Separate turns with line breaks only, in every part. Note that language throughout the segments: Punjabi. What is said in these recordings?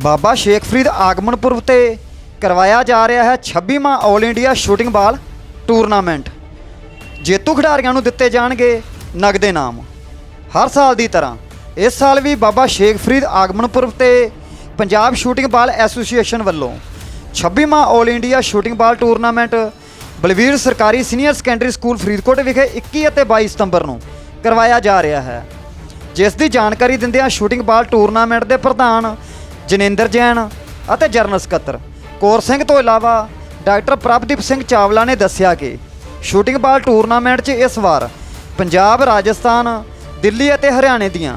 ਬਾਬਾ ਸ਼ੇਖ ਫਰੀਦ ਆਗਮਨ ਪੁਰਬ ਤੇ ਕਰਵਾਇਆ ਜਾ ਰਿਹਾ ਹੈ 26ਵਾਂ 올 ਇੰਡੀਆ ਸ਼ੂਟਿੰਗ ਬਾਲ ਟੂਰਨਾਮੈਂਟ ਜੇਤੂ ਖਿਡਾਰੀਆਂ ਨੂੰ ਦਿੱਤੇ ਜਾਣਗੇ ਨਗਦੇ ਨਾਮ। ਹਰ ਸਾਲ ਦੀ ਤਰ੍ਹਾਂ, ਇਸ ਸਾਲ ਵੀ ਬਾਬਾ ਸ਼ੇਖ ਫਰੀਦ ਆਗਮਨ ਪੁਰਬ ਤੇ ਪੰਜਾਬ ਸ਼ੂਟਿੰਗ ਬਾਲ ਐਸੋਸੀਏਸ਼ਨ ਵੱਲੋਂ 26ਵਾਂ 올 India shooting ball tournament Balvir ਸਰਕਾਰੀ ਸੀਨੀਅਰ ਸੈਕੰਡਰੀ ਸਕੂਲ ਫਰੀਦਕੋਟ ਵਿਖੇ 21 ਅਤੇ 22 ਸਤੰਬਰ ਨੂੰ ਕਰਵਾਇਆ ਜਾ ਰਿਹਾ ਹੈ। ਜਿਸ ਦੀ ਜਾਣਕਾਰੀ ਦਿੰਦਿਆਂ ਸ਼ੂਟਿੰਗ ਬਾਲ ਟੂਰਨਾਮੈਂਟ ਦੇ ਪ੍ਰਧਾਨ ਜਨਿੰਦਰ ਜੈਨ ਅਤੇ ਜਨਰਲ ਸਕੱਤਰ। ਕੌਰ ਸਿੰਘ ਤੋਂ ਇਲਾਵਾ ਡਾਕਟਰ ਪ੍ਰਭਦੀਪ ਸਿੰਘ ਚਾਵਲਾ ਨੇ ਦੱਸਿਆ ਕਿ ਸ਼ੂਟਿੰਗ ਬਾਲ ਟੂਰਨਾਮੈਂਟ 'ਚ ਇਸ ਵਾਰ ਪੰਜਾਬ, ਰਾਜਸਥਾਨ, ਦਿੱਲੀ ਅਤੇ ਹਰਿਆਣੇ ਦੀਆਂ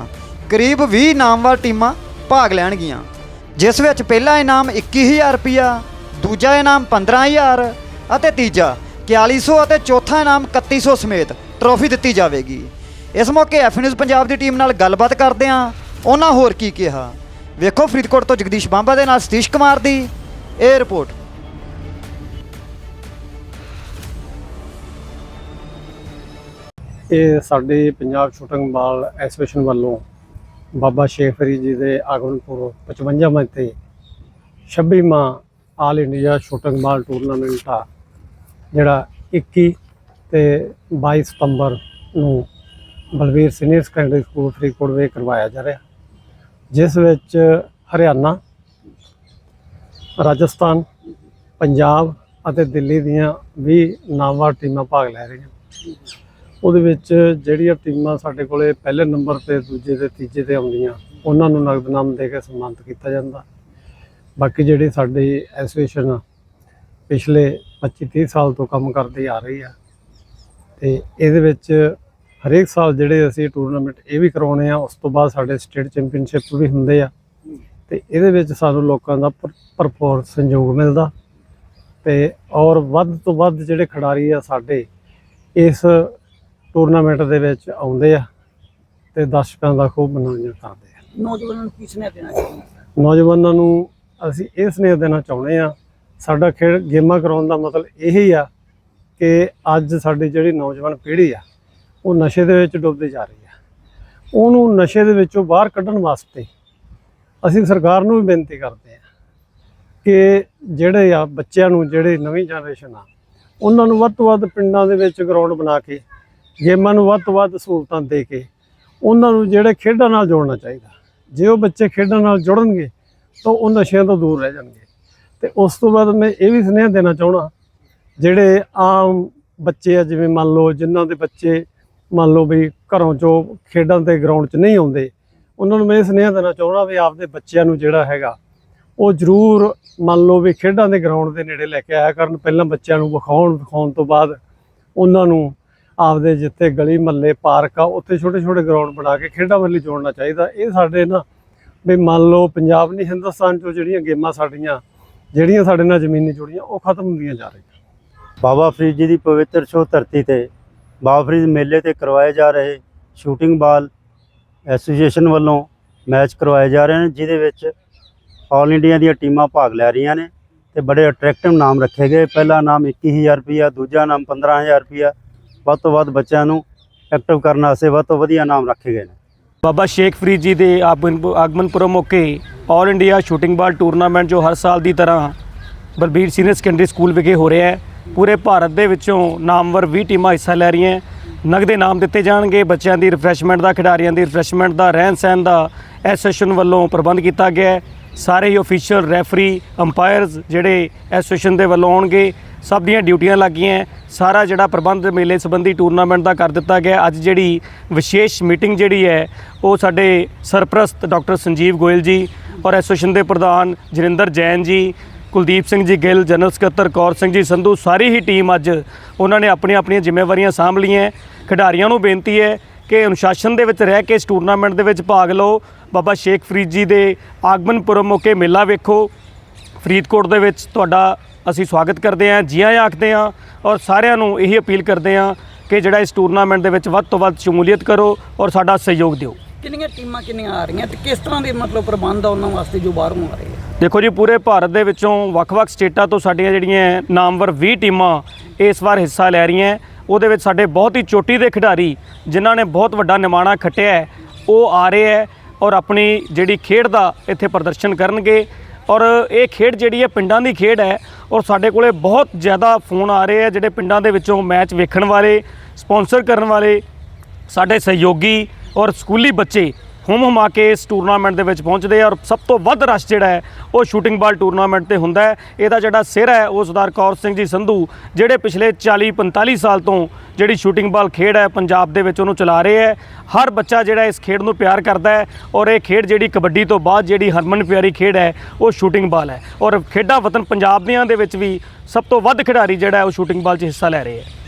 ਕਰੀਬ 20 ਨਾਮਵਰ ਟੀਮਾਂ ਭਾਗ ਲੈਣਗੀਆਂ, ਜਿਸ ਵਿੱਚ ਪਹਿਲਾ ਇਨਾਮ 21000 ਰੁਪਇਆ, ਦੂਜਾ ਇਨਾਮ 15000 ਅਤੇ ਤੀਜਾ 4100 ਅਤੇ ਚੌਥਾ ਇਨਾਮ 3100 ਸਮੇਤ ਟਰੋਫੀ ਦਿੱਤੀ ਜਾਵੇਗੀ। ਇਸ ਮੌਕੇ ਐਫ ਨਿਊਜ਼ ਪੰਜਾਬ ਦੀ ਟੀਮ ਨਾਲ ਗੱਲਬਾਤ ਕਰਦੇ ਹਾਂ ਉਹਨਾਂ ਹੋਰ ਕੀ ਕਿਹਾ। ਵੇਖੋ ਫਰੀਦਕੋਟ ਤੋਂ ਜਗਦੀਸ਼ ਬਾਂਬਾ ਦੇ ਨਾਲ ਸਤੀਸ਼ ਕੁਮਾਰ ਦੀ ਇਹ ਰਿਪੋਰਟ।
ਇਹ ਸਾਡੇ ਪੰਜਾਬ ਸ਼ੂਟਿੰਗ ਬਾਲ ਐਸੋਸੀਏਸ਼ਨ ਵੱਲੋਂ ਬਾਬਾ ਸ਼ੇਖ ਫਰੀਦ ਜੀ ਦੇ ਆਗਮਨਪੁਰ 55ਵਾਂ ਤੇ 26ਵਾਂ all India shooting ball tournament ਆ, ਜਿਹੜਾ 21 ਤੇ 22 ਸਤੰਬਰ ਨੂੰ Balvir senior secondary school Faridkot ਵਿੱਚ ਕਰਵਾਇਆ ਜਾ ਰਿਹਾ। ਜਿਸ ਵਿੱਚ ਹਰਿਆਣਾ, ਰਾਜਸਥਾਨ, ਪੰਜਾਬ ਅਤੇ ਦਿੱਲੀ ਦੀਆਂ 20 ਨਾਮਵਰ ਟੀਮਾਂ ਭਾਗ ਲੈ ਰਹੀਆਂ। ਉਹਦੇ ਵਿੱਚ ਜਿਹੜੀਆਂ ਟੀਮਾਂ ਸਾਡੇ ਕੋਲੇ ਪਹਿਲੇ ਨੰਬਰ ਤੇ, ਦੂਜੇ ਤੇ, ਤੀਜੇ ਤੇ ਆਉਂਦੀਆਂ, ਉਹਨਾਂ ਨੂੰ ਨਗਦ ਇਨਾਮ ਦੇ ਕੇ ਸਨਮਾਨਿਤ ਕੀਤਾ ਜਾਂਦਾ। ਬਾਕੀ ਜਿਹੜੀ ਸਾਡੀ ਐਸੋਸੀਏਸ਼ਨ ਪਿਛਲੇ 25 30 ਸਾਲ ਤੋਂ ਕੰਮ ਕਰਦੀ ਆ ਰਹੀ ਆ, ਤੇ ਇਹਦੇ ਵਿੱਚ ਹਰੇਕ ਸਾਲ ਜਿਹੜੇ ਅਸੀਂ ਟੂਰਨਾਮੈਂਟ ਇਹ ਵੀ ਕਰਾਉਣੇ ਆ ਉਸ ਤੋਂ ਬਾਅਦ ਸਾਡੇ ਸਟੇਟ ਚੈਂਪੀਅਨਸ਼ਿਪ ਵੀ ਹੁੰਦੇ ਆ। ਤੇ ਇਹਦੇ ਵਿੱਚ ਸਾਨੂੰ ਲੋਕਾਂ ਦਾ ਭਰਪੂਰ ਸਹਿਯੋਗ ਮਿਲਦਾ। ਤੇ ਔਰ ਵੱਧ ਤੋਂ ਵੱਧ ਜਿਹੜੇ ਖਿਡਾਰੀ ਆ ਸਾਡੇ ਇਸ ਟੂਰਨਾਮੈਂਟ ਦੇ ਵਿੱਚ ਆਉਂਦੇ ਆ ਤੇ ਦਰਸ਼ਕਾਂ ਦਾ ਖੂਬ ਮਨੋਰੰਜਨ ਕਰਦੇ ਆ।
ਨੌਜਵਾਨਾਂ ਨੂੰ ਕੀ ਸੁਨੇਹਾ ਦੇਣਾ ਚਾਹੁੰਦੇ
ਨੌਜਵਾਨਾਂ ਨੂੰ ਅਸੀਂ ਇਹ ਸੁਨੇਹਾ ਦੇਣਾ ਚਾਹੁੰਦੇ ਆ ਸਾਡਾ ਖੇਡ ਗੇਮਾਂ ਕਰਾਉਣ ਦਾ ਮਤਲਬ ਇਹ ਹੀ ਆ ਕਿ ਅੱਜ ਸਾਡੀ ਜਿਹੜੀ ਨੌਜਵਾਨ ਪੀੜ੍ਹੀ ਆ ਉਹ ਨਸ਼ੇ ਦੇ ਵਿੱਚ ਡੁੱਬਦੀ ਜਾ ਰਹੀ ਆ। ਉਹਨੂੰ ਨਸ਼ੇ ਦੇ ਵਿੱਚੋਂ ਬਾਹਰ ਕੱਢਣ ਵਾਸਤੇ ਅਸੀਂ ਸਰਕਾਰ ਨੂੰ ਵੀ ਬੇਨਤੀ ਕਰਦੇ ਆ ਕਿ ਜਿਹੜੇ ਆ ਬੱਚਿਆਂ ਨੂੰ, ਜਿਹੜੇ ਨਵੀਂ ਜਨਰੇਸ਼ਨ ਆ, ਉਹਨਾਂ ਨੂੰ ਵੱਧ ਤੋਂ ਵੱਧ ਪਿੰਡਾਂ ਦੇ ਵਿੱਚ ਗਰਾਊਂਡ ਬਣਾ ਕੇ, ਗੇਮਾਂ ਨੂੰ ਵੱਧ ਤੋਂ ਵੱਧ ਸਹੂਲਤਾਂ ਦੇ ਕੇ ਉਹਨਾਂ ਨੂੰ ਜਿਹੜੇ ਖੇਡਾਂ ਨਾਲ ਜੋੜਨਾ ਚਾਹੀਦਾ। ਜੇ ਉਹ ਬੱਚੇ ਖੇਡਾਂ ਨਾਲ ਜੁੜਨਗੇ ਤਾਂ ਉਹ ਨਸ਼ਿਆਂ ਤੋਂ ਦੂਰ ਰਹਿ ਜਾਣਗੇ। ਤੇ ਉਸ ਤੋਂ ਬਾਅਦ ਮੈਂ ਇਹ ਵੀ ਸੁਨੇਹਾ ਦੇਣਾ ਚਾਹਣਾ ਜਿਹੜੇ ਆਮ ਬੱਚੇ ਆ, ਜਿਵੇਂ ਮੰਨ ਲਓ ਜਿਨ੍ਹਾਂ ਦੇ ਬੱਚੇ ਮੰਨ ਲਓ ਵੀ ਘਰੋਂ ਚੋਂ ਖੇਡਾਂ ਤੇ ਗਰਾਊਂਡ 'ਚ ਨਹੀਂ ਆਉਂਦੇ, ਉਹਨਾਂ ਨੂੰ ਮੈਂ ਇਹ ਸੁਨੇਹਾ ਦੇਣਾ ਚਾਹੁੰਦਾ ਵੀ ਆਪਦੇ ਬੱਚਿਆਂ ਨੂੰ ਜਿਹੜਾ ਹੈਗਾ, ਉਹ ਜ਼ਰੂਰ ਮੰਨ ਲਓ ਵੀ ਖੇਡਾਂ ਦੇ ਗਰਾਊਂਡ ਦੇ ਨੇੜੇ ਲੈ ਕੇ ਆਇਆ ਕਰਨ, ਪਹਿਲਾਂ ਬੱਚਿਆਂ ਨੂੰ ਵਿਖਾਉਣ ਵਿਖਾਉਣ ਤੋਂ ਬਾਅਦ ਉਹਨਾਂ ਨੂੰ ਆਪਦੇ ਜਿੱਥੇ ਗਲੀ ਮਹੱਲੇ, ਪਾਰਕ ਆ, ਉੱਥੇ ਛੋਟੇ ਛੋਟੇ ਗਰਾਊਂਡ ਬਣਾ ਕੇ ਖੇਡਾਂ ਵੱਲ ਜੋੜਨਾ ਚਾਹੀਦਾ। ਇਹ ਸਾਡੇ ਨਾ ਵੀ ਮੰਨ ਲਓ ਪੰਜਾਬ ਨਹੀਂ, ਹਿੰਦੁਸਤਾਨ ਚੋਂ ਜਿਹੜੀਆਂ ਗੇਮਾਂ ਸਾਡੀਆਂ, ਜਿਹੜੀਆਂ ਸਾਡੇ ਨਾਲ ਜ਼ਮੀਨੀ ਜੁੜੀਆਂ, ਉਹ ਖਤਮ ਹੁੰਦੀਆਂ ਜਾ ਰਹੀਆਂ।
ਬਾਬਾ ਫਰੀਦ ਜੀ ਦੀ ਪਵਿੱਤਰ ਛੋਹ ਧਰਤੀ ਤੇ ਬਾਬਾ ਫਰੀਦ ਮੇਲੇ ਤੇ ਕਰਵਾਏ ਜਾ ਰਹੇ ਸ਼ੂਟਿੰਗ ਬਾਲ ਐਸੋਸੀਏਸ਼ਨ ਵੱਲੋਂ ਮੈਚ ਕਰਵਾਏ ਜਾ ਰਹੇ ਨੇ, ਜਿਹਦੇ ਵਿੱਚ ਆਲ ਇੰਡੀਆ ਦੀਆਂ ਟੀਮਾਂ ਭਾਗ ਲੈ ਰਹੀਆਂ ਨੇ ਤੇ ਬੜੇ ਅਟਰੈਕਟਿਵ ਨਾਮ ਰੱਖੇ ਗਏ। ਪਹਿਲਾ ਨਾਮ 21000 ਰੁਪਇਆ ਦੂਜਾ ਨਾਮ 15000 ਰੁਪਇਆ ਵੱਧ ਤੋਂ ਵੱਧ ਬੱਚਿਆਂ ਨੂੰ ਐਕਟਿਵ ਕਰਨ ਵਾਸਤੇ ਵੱਧ ਤੋਂ ਵਧੀਆ ਨਾਮ ਰੱਖੇ ਗਏ ਨੇ।
ਬਾਬਾ ਸ਼ੇਖ ਫਰੀਦ ਜੀ ਦੇ ਆਗਮਨ ਆਗਮਨ ਪੁਰਬ ਮੌਕੇ all India shooting ball tournament ਜੋ ਹਰ ਸਾਲ ਦੀ ਤਰ੍ਹਾਂ ਬਲਬੀਰ ਸੀਨੀਅਰ ਸੈਕੰਡਰੀ ਸਕੂਲ ਵਿਖੇ ਹੋ ਰਿਹਾ ਹੈ ਪੂਰੇ ਭਾਰਤ ਦੇ ਵਿੱਚੋਂ ਨਾਮਵਰ 20 ਟੀਮਾਂ ਹਿੱਸਾ ਲੈ ਰਹੀਆਂ ਨਗਦੇ ਨਾਮ ਦਿੱਤੇ ਜਾਣਗੇ, ਬੱਚਿਆਂ ਦੀ ਰਿਫਰੈਸ਼ਮੈਂਟ ਦਾ, ਖਿਡਾਰੀਆਂ ਦੀ ਰਿਫਰੈਸ਼ਮੈਂਟ ਦਾ, ਰਹਿਣ ਸਹਿਣ ਦਾ ਐਸੋਸੀਏਸ਼ਨ ਵੱਲੋਂ ਪ੍ਰਬੰਧ ਕੀਤਾ ਗਿਆ ਹੈ। ਸਾਰੇ ਹੀ ਅਫੀਸ਼ੀਅਲ ਰੈਫਰੀ ਅੰਪਾਇਰਸ ਜਿਹੜੇ ਐਸੋਸੀਏਸ਼ਨ ਦੇ ਵੱਲੋਂ ਆਉਣਗੇ, ਸਭ ਦੀਆਂ ਡਿਊਟੀਆਂ ਲੱਗੀਆਂ ਹੈ। ਸਾਰਾ ਜਿਹੜਾ ਪ੍ਰਬੰਧ ਮੇਲੇ ਸੰਬੰਧੀ ਟੂਰਨਾਮੈਂਟ ਦਾ ਕਰ ਦਿੱਤਾ ਗਿਆ ਅੱਜ ਜਿਹੜੀ ਵਿਸ਼ੇਸ਼ ਮੀਟਿੰਗ ਜਿਹੜੀ ਹੈ, ਉਹ ਸਾਡੇ ਸਰਪ੍ਰਸਤ ਡਾਕਟਰ ਸੰਜੀਵ ਗੋਇਲ ਜੀ ਔਰ ਐਸੋਸੀਏਸ਼ਨ ਦੇ ਪ੍ਰਧਾਨ ਜਰਿੰਦਰ ਜੈਨ ਜੀ ਕੁਲਦੀਪ ਸਿੰਘ ਜੀ ਗਿੱਲ, ਜਨਰਲ ਸਕੱਤਰ ਕੌਰ ਸਿੰਘ ਜੀ, ਸੰਧੂ, ਸਾਰੀ ਹੀ ਟੀਮ ਅੱਜ ਉਹਨਾਂ ਨੇ ਆਪਣੀਆਂ ਆਪਣੀਆਂ ਜ਼ਿੰਮੇਵਾਰੀਆਂ ਸਾਂਭ ਲਈਆਂ ਖਿਡਾਰੀਆਂ ਨੂੰ ਬੇਨਤੀ ਹੈ ਕਿ ਅਨੁਸ਼ਾਸਨ ਦੇ ਵਿੱਚ ਰਹਿ ਕੇ ਇਸ ਟੂਰਨਾਮੈਂਟ ਦੇ ਵਿੱਚ ਭਾਗ ਲਓ। ਬਾਬਾ ਸ਼ੇਖ ਫਰੀਦ ਜੀ ਦੇ ਆਗਮਨ ਪੁਰਬ ਮੌਕੇ ਮੇਲਾ ਵੇਖੋ। ਫਰੀਦਕੋਟ ਦੇ ਵਿੱਚ ਤੁਹਾਡਾ ਅਸੀਂ ਸਵਾਗਤ ਕਰਦੇ ਹਾਂ, ਜੀ ਆਇਆਂ ਆਖਦੇ ਹਾਂ ਔਰ ਸਾਰਿਆਂ ਨੂੰ ਇਹੀ ਅਪੀਲ ਕਰਦੇ ਹਾਂ ਕਿ ਜਿਹੜਾ ਇਸ ਟੂਰਨਾਮੈਂਟ ਦੇ ਵਿੱਚ ਵੱਧ ਤੋਂ ਵੱਧ ਸ਼ਮੂਲੀਅਤ ਕਰੋ ਔਰ ਸਾਡਾ ਸਹਿਯੋਗ ਦਿਓ।
ਕਿੰਨੀਆਂ ਟੀਮਾਂ ਕਿੰਨੀਆਂ ਆ ਰਹੀਆਂ ਤੇ ਕਿਸ ਤਰ੍ਹਾਂ ਦੇ ਮਤਲਬ ਪ੍ਰਬੰਧ ਆ ਉਹਨਾਂ ਵਾਸਤੇ ਜੋ ਬਾਹਰੋਂ ਆ ਰਹੇ
ਦੇਖੋ ਜੀ, ਪੂਰੇ ਭਾਰਤ ਦੇ ਵਿੱਚੋਂ ਵੱਖ-ਵੱਖ ਸਟੇਟਾਂ ਤੋਂ ਸਾਡੀਆਂ ਜਿਹੜੀਆਂ ਨਾਮਵਰ 20 ਟੀਮਾਂ ਇਸ ਵਾਰ ਹਿੱਸਾ ਲੈ ਰਹੀਆਂ ਉਹਦੇ ਵਿੱਚ ਸਾਡੇ ਬਹੁਤ ਹੀ ਚੋਟੀ ਦੇ ਖਿਡਾਰੀ, ਜਿਨ੍ਹਾਂ ਨੇ ਬਹੁਤ ਵੱਡਾ ਨਿਮਾਣਾ ਖੱਟਿਆ ਉਹ ਆ ਰਹੇ ਹੈ ਔਰ ਆਪਣੀ ਜਿਹੜੀ ਖੇਡ ਦਾ ਇੱਥੇ ਪ੍ਰਦਰਸ਼ਨ ਕਰਨਗੇ। ਔਰ ਇਹ ਖੇਡ ਜਿਹੜੀ ਹੈ, ਪਿੰਡਾਂ ਦੀ ਖੇਡ ਹੈ ਔਰ ਸਾਡੇ ਕੋਲੇ ਬਹੁਤ ਜ਼ਿਆਦਾ ਫੋਨ ਆ ਰਹੇ ਆ ਜਿਹੜੇ ਪਿੰਡਾਂ ਦੇ ਵਿੱਚੋਂ ਮੈਚ ਵੇਖਣ ਵਾਲੇ, ਸਪਾਂਸਰ ਕਰਨ ਵਾਲੇ, ਸਾਡੇ ਸਹਿਯੋਗੀ ਔਰ ਸਕੂਲੀ ਬੱਚੇ ਹੁਮ ਹੁਮਾ ਕੇ ਇਸ ਟੂਰਨਾਮੈਂਟ ਦੇ ਵਿੱਚ ਪਹੁੰਚਦੇ ਆ ਔਰ ਸਭ ਤੋਂ ਵੱਧ ਰਸ਼ ਜਿਹੜਾ ਹੈ, ਉਹ ਸ਼ੂਟਿੰਗ ਬਾਲ ਟੂਰਨਾਮੈਂਟ ਤੇ ਹੁੰਦਾ ਹੈ। ਇਹਦਾ ਜਿਹੜਾ ਸਿਰ ਹੈ, ਉਹ ਸਰਦਾਰ ਕੌਰ ਸਿੰਘ ਜੀ ਸੰਧੂ, ਜਿਹੜੇ ਪਿਛਲੇ 40 45 ਸਾਲ ਤੋਂ ਜਿਹੜੀ ਸ਼ੂਟਿੰਗ ਬਾਲ ਖੇਡ ਹੈ, ਪੰਜਾਬ ਦੇ ਵਿੱਚ ਉਹਨੂੰ ਚਲਾ ਰਹੇ ਹੈ। ਹਰ ਬੱਚਾ ਜਿਹੜਾ ਇਸ ਖੇਡ ਨੂੰ ਪਿਆਰ ਕਰਦਾ ਹੈ ਔਰ ਇਹ ਖੇਡ ਜਿਹੜੀ ਕਬੱਡੀ ਤੋਂ ਬਾਅਦ ਜਿਹੜੀ ਹਰਮਨ ਪਿਆਰੀ ਖੇਡ ਹੈ, ਉਹ ਸ਼ੂਟਿੰਗ ਬਾਲ ਹੈ। ਔਰ ਖੇਡਾਂ ਵਤਨ ਪੰਜਾਬ ਦੀਆਂ ਦੇ ਵਿੱਚ ਵੀ ਸਭ ਤੋਂ ਵੱਧ ਖਿਡਾਰੀ ਜਿਹੜਾ ਹੈ, ਉਹ ਸ਼ੂਟਿੰਗ ਬਾਲ 'ਚ ਹਿੱਸਾ ਲੈ ਰਹੇ ਹੈ।